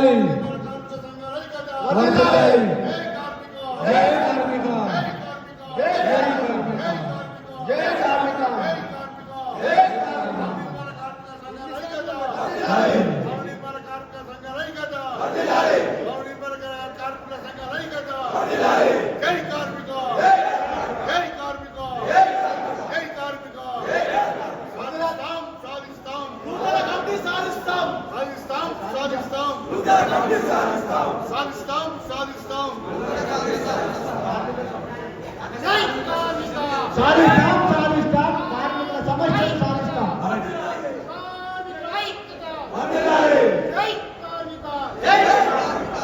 జై. జై. సాధిస్తాం. సాధిస్తాం సాధిస్తాం. సాధిస్తాం కార్మికుల సమస్యలు సాధిస్తాం.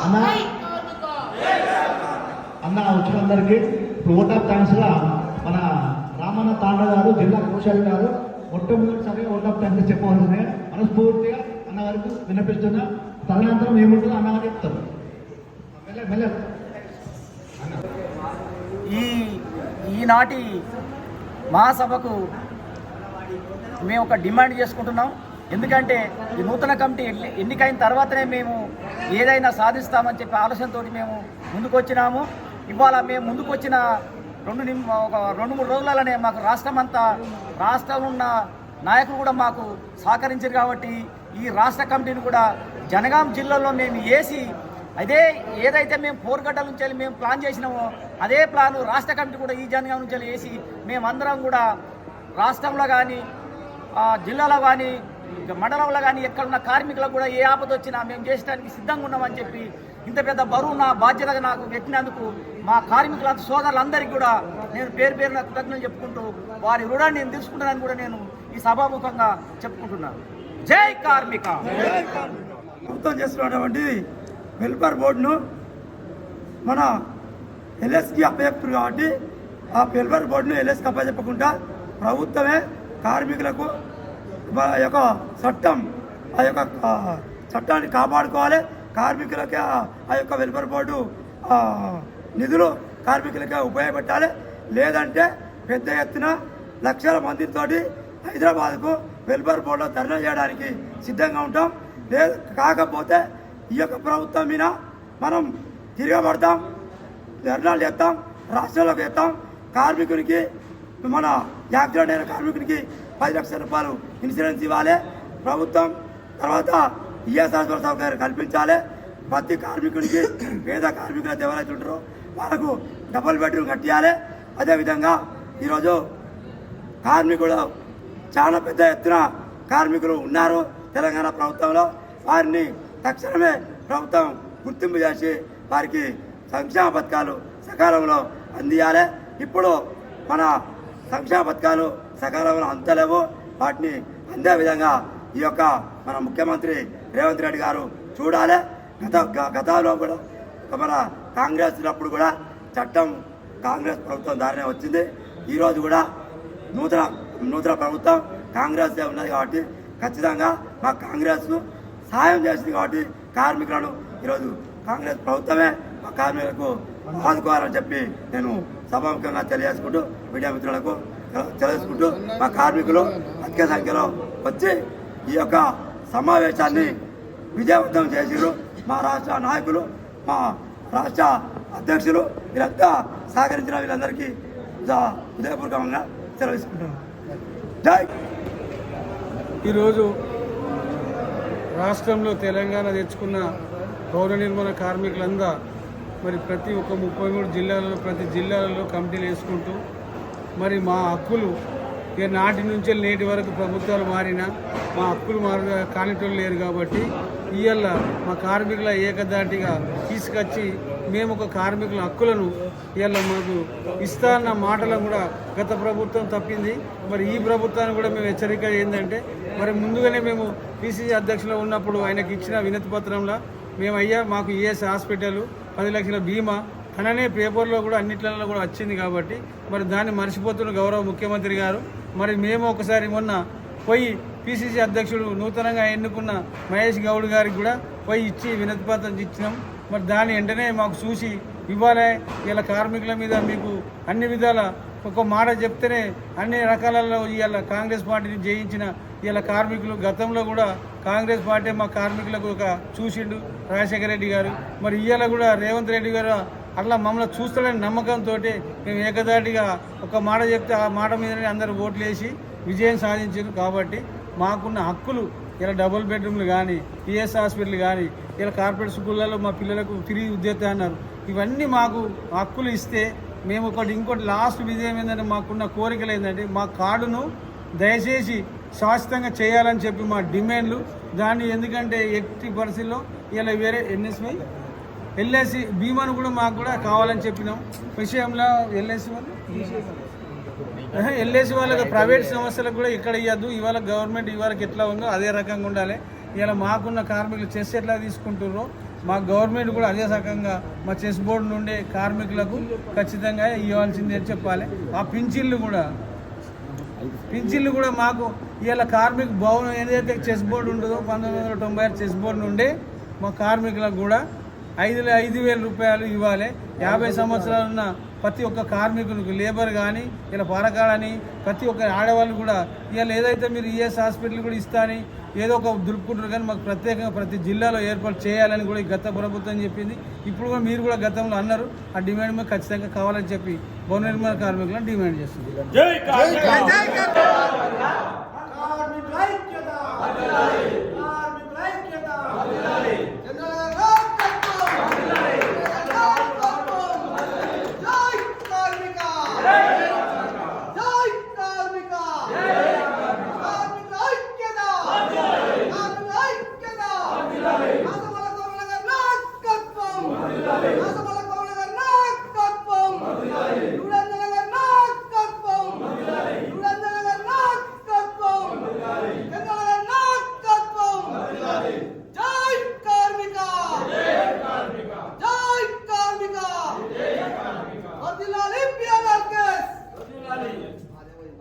అన్న అన్న వచ్చినందరికీ ఇప్పుడు ఓట్ ఆఫ్ థ్యాంక్స్గా మన రామన్న తాండ గారు జిల్లా కోశాలి గారు మొట్టమొదటిసారిగా ఓట్ ఆఫ్ థ్యాంక్స్ చెప్పవలసిందే మనస్ఫూర్తిగా అన్నగారికి వినిపిస్తున్నా తదనంతరం ఏముంటుందో అన్నగారు చెప్తారు. ఈ ఈనాటి మహాసభకు మేము ఒక డిమాండ్ చేసుకుంటున్నాం. ఎందుకంటే ఈ నూతన కమిటీ ఎన్నికైన తర్వాతనే మేము ఏదైనా సాధిస్తామని చెప్పి ఆలోచనతో మేము ముందుకు వచ్చినాము ఇవాళ మేము ముందుకు వచ్చిన రెండు నిమ్ ఒక రెండు మూడు రోజులలోనే మాకు రాష్ట్రం అంతా రాష్ట్రంలో ఉన్న నాయకులు కూడా మాకు సహకరించారు కాబట్టి ఈ రాష్ట్ర కమిటీని కూడా జనగాం జిల్లాలో మేము వేసి అదే ఏదైతే మేము పోరుగడ్డల నుంచి వెళ్ళి మేము ప్లాన్ చేసినామో అదే ప్లాన్ రాష్ట్ర కమిటీ కూడా ఈ జనగాం నుంచి వెళ్ళి వేసి మేమందరం కూడా రాష్ట్రంలో కానీ జిల్లాలో కానీ మండలంలో కానీ ఎక్కడున్న కార్మికులకు కూడా ఏ ఆపద వచ్చినా మేము చేసడానికి సిద్ధంగా ఉన్నామని చెప్పి ఇంత పెద్ద బరువు నా బాధ్యతగా నాకు పెట్టినందుకు మా కార్మికుల సోదరులందరికీ కూడా నేను పేరు పేరున కృతజ్ఞతలు చెప్పుకుంటూ వారి రుణాన్ని నేను తీసుకుంటానని కూడా నేను ఈ సభాముఖంగా చెప్పుకుంటున్నాను. జై కార్మిక! ప్రభుత్వం చేస్తున్నటువంటి వెల్ఫేర్ బోర్డును మన ఎల్ఎస్కి అప్పచెప్తారు కాబట్టి ఆ వెల్ఫేర్ బోర్డును ఎల్ఎస్కి అప్పచెప్పకుండా ప్రభుత్వమే కార్మికులకు ఆ యొక్క చట్టం ఆ యొక్క చట్టాన్ని కాపాడుకోవాలి. కార్మికులకి ఆ యొక్క వెల్ఫేర్ బోర్డు నిధులు కార్మికులకే ఉపయోగపెట్టాలి. లేదంటే పెద్ద ఎత్తున లక్షల మందితోటి హైదరాబాద్కు వెల్ఫేర్ బోర్డులో ధర్నా చేయడానికి సిద్ధంగా ఉంటాం. లేదు కాకపోతే ఈ యొక్క ప్రభుత్వం మీద మనం తిరగబడతాం ధర్నాలు చేస్తాం రాష్ట్రంలోకి వేస్తాం కార్మికునికి మన యాక్సిడెంట్ అయిన కార్మికునికి పది లక్షల రూపాయలు ఇన్సూరెన్స్ ఇవ్వాలి. ప్రభుత్వం తర్వాత ఈఎస్ఆర్ సౌకర్యం కల్పించాలి. ప్రతి కార్మికునికి పేద కార్మికులు అయితే ఎవరైతే ఉంటారో వాళ్ళకు డబుల్ బెడ్రూమ్ కట్టియాలి. అదేవిధంగా ఈరోజు కార్మికులు చాలా పెద్ద ఎత్తున కార్మికులు ఉన్నారు. తెలంగాణ ప్రభుత్వంలో వారిని తక్షణమే ప్రభుత్వం గుర్తింపు చేసి వారికి సంక్షేమ పథకాలు సకాలంలో అందియాలి. ఇప్పుడు మన సంక్షేమ పథకాలు సకాలంలో అందలేవు. వాటిని అందే విధంగా ఈ యొక్క మన ముఖ్యమంత్రి రేవంత్ రెడ్డి గారు చూడాలి. గత గ- గతంలో కూడా మన కాంగ్రెస్ ఉన్నప్పుడు కూడా చట్టం కాంగ్రెస్ ప్రభుత్వం దారినే వచ్చింది. ఈరోజు కూడా నూతన నూతన ప్రభుత్వం కాంగ్రెస్ ఉన్నది కాబట్టి ఖచ్చితంగా మా కాంగ్రెస్ సాయం చేసింది కాబట్టి కార్మికులను ఈరోజు కాంగ్రెస్ ప్రభుత్వమే మా కార్మికులకు ఆదుకోవాలని చెప్పి నేను సభాముఖంగా తెలియజేసుకుంటూ మీడియా మిత్రులకు తెలుసుకుంటూ మా కార్మికులు అధిక సంఖ్యలో వచ్చి ఈ యొక్క సమావేశాన్ని విజయవంతం చేసిరు మా రాష్ట్ర నాయకులు మా రాష్ట్ర అధ్యక్షులు వీరంతా సహకరించిన వీళ్ళందరికీ ఉదా- హృదయపూర్వకంగా సెలవిసుకుంటున్నాను జై ఈరోజు రాష్ట్రంలో తెలంగాణ తెచ్చుకున్న పౌర నిర్మాణ కార్మికులందా మరి ప్రతి ఒక్క ముప్పై మూడు జిల్లాలలో ప్రతి జిల్లాలలో కమిటీలు వేసుకుంటూ మరి మా హక్కులు ఇక నాటి నుంచి నేటి వరకు ప్రభుత్వాలు మారినా మా హక్కులు మారిన కానిటోళ్ళు లేరు కాబట్టి ఇవాళ మా కార్మికుల ఏకదాటిగా తీసుకొచ్చి మేము ఒక కార్మికుల హక్కులను ఇవాళ మాకు ఇస్తా అన్న మాటలను కూడా గత ప్రభుత్వం తప్పింది. మరి ఈ ప్రభుత్వాన్ని కూడా మేము హెచ్చరిక ఏంటంటే మరి ముందుగానే మేము పిసిసి అధ్యక్షులు ఉన్నప్పుడు ఆయనకి ఇచ్చిన వినతి పత్రంలో మేము అయ్యా మాకు ఈఎస్ హాస్పిటల్ పది లక్షల బీమా తననే పేపర్లో కూడా అన్నిట్లలో కూడా వచ్చింది కాబట్టి మరి దాన్ని మర్చిపోతున్న గౌరవ ముఖ్యమంత్రి గారు మరి మేము ఒకసారి మొన్న పోయి పిసిసి అధ్యక్షుడు నూతనంగా ఎన్నుకున్న మహేష్ గౌడ్ గారికి కూడా పోయి ఇచ్చి వినతి పత్రం ఇచ్చినాం. మరి దాని వెంటనే మాకు చూసి ఇవ్వాలి ఇలా కార్మికుల మీద మీకు అన్ని విధాల ఒక మాట చెప్తేనే అన్ని రకాలలో ఇవాళ కాంగ్రెస్ పార్టీని జయించిన ఇలా కార్మికులు. గతంలో కూడా కాంగ్రెస్ పార్టీ మా కార్మికులకు ఒక చూసిండు రాజశేఖర రెడ్డి గారు. మరి ఇవాళ కూడా రేవంత్ రెడ్డి గారు అట్లా మమ్మల్ని చూస్తాడని నమ్మకంతో మేము ఏకదాటిగా ఒక మాట చెప్తే ఆ మాట మీదనే అందరూ ఓట్లు వేసి విజయం సాధించారు. కాబట్టి మాకున్న హక్కులు ఇలా డబుల్ బెడ్రూమ్లు కానీ పిఎస్ హాస్పిటల్ కానీ ఇలా కార్పొరేట్ స్కూళ్ళలో మా పిల్లలకు ఫ్రీ ఉద్యోగ అన్నారు. ఇవన్నీ మాకు హక్కులు ఇస్తే మేము ఒకటి ఇంకోటి లాస్ట్ విజయం ఏంటంటే మాకున్న కోరికలు ఏంటంటే మా కార్డును దయచేసి శాశ్వతంగా చేయాలని చెప్పి మా డిమాండ్లు. దాన్ని ఎందుకంటే ఎట్టి పరిస్థితుల్లో ఇలా వేరే ఎన్ఎస్వై ఎల్ఐసి బీమాను కూడా మాకు కూడా కావాలని చెప్పినాం. విషయంలో ఎల్ఐసి వాళ్ళు? ఎల్ఐసి వాళ్ళకి ప్రైవేట్ సంస్థలకు కూడా ఇక్కడ ఇవ్వద్దు ఇవాళ గవర్నమెంట్ ఇవాళకి ఎట్లా ఉందో అదే రకంగా ఉండాలి. ఇలా మాకున్న కార్మికులు చెస్ ఎట్లా తీసుకుంటుర్రో మా గవర్నమెంట్ కూడా అదే రకంగా మా చెస్ బోర్డు నుండి కార్మికులకు ఖచ్చితంగా ఇవ్వాల్సింది అని చెప్పాలి. ఆ పింఛన్లు కూడా పింఛన్లు కూడా మాకు ఇవాళ కార్మిక భవనం ఏదైతే చెస్ బోర్డు ఉంటుందో పంతొమ్మిది వందల తొంభై ఆరు చెస్ బోర్డు నుండి మా కార్మికులకు కూడా ఐదు ఐదు వేల రూపాయలు ఇవ్వాలి. యాభై సంవత్సరాలు ఉన్న ప్రతి ఒక్క కార్మికునికి లేబర్ కానీ ఇలా పరకాడని ప్రతి ఒక్క ఆడవాళ్ళు కూడా ఇవాళ ఏదైతే మీరు ఈఎస్ హాస్పిటల్ కూడా ఇస్తా అని ఏదో ఒక దులుపుకుంటారు కానీ మాకు ప్రత్యేకంగా ప్రతి జిల్లాలో ఏర్పాటు చేయాలని కూడా ఈ గత ప్రభుత్వం చెప్పింది. ఇప్పుడు కూడా మీరు కూడా గతంలో అన్నారు. ఆ డిమాండ్ మీద ఖచ్చితంగా కావాలని చెప్పి భవన నిర్మాణ కార్మికులను డిమాండ్ చేస్తుంది.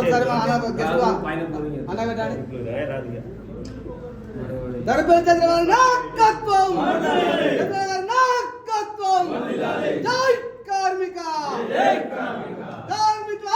ఒకసారి మన అన్న గెస్ట్ అన్న పెట్టండి దడపల్లి చంద్రబాబు నాయకత్వం చంద్రబాబు నాయకత్వం జై కార్మిక కార్మికుల